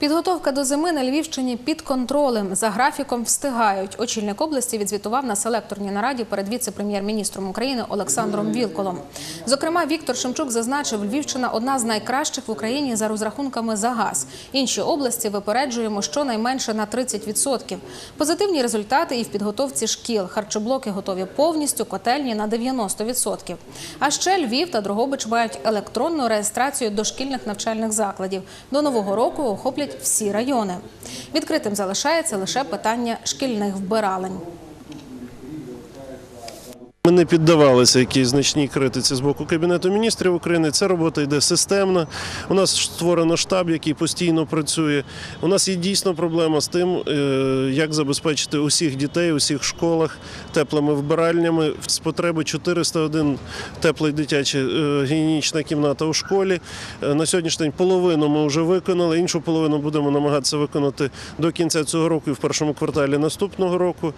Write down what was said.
Підготовка до зими на Львівщині під контролем. За графіком встигають. Очільник області відзвітував на селекторній нараді перед віце-прем'єр-міністром України Олександром Вілколом. Зокрема, Віктор Шемчук зазначив, Львівщина одна з найкращих в Україні за розрахунками за газ. Інші області випереджуємо щонайменше на 30%. Позитивні результати і в підготовці шкіл. Харчоблоки готові повністю, котельні на 90%. А ще Львів та Дрогобич мають електронну реєстрацію дошкільних навчальних закладів. До нового року охоплять всі райони. Відкритим залишається лише питання шкільних вбиралень. Ми не піддавалися якійсь значній критиці з боку Кабінету міністрів України. Ця робота йде системно. У нас створено штаб, який постійно працює. У нас є дійсно проблема з тим, е, як забезпечити усіх дітей, у всіх школах теплими вбиральнями. З потреби 401 тепла дитяча е, гігієнічна кімната у школі. Е, На сьогоднішній день половину ми вже виконали, іншу половину будемо намагатися виконати до кінця цього року і в першому кварталі наступного року.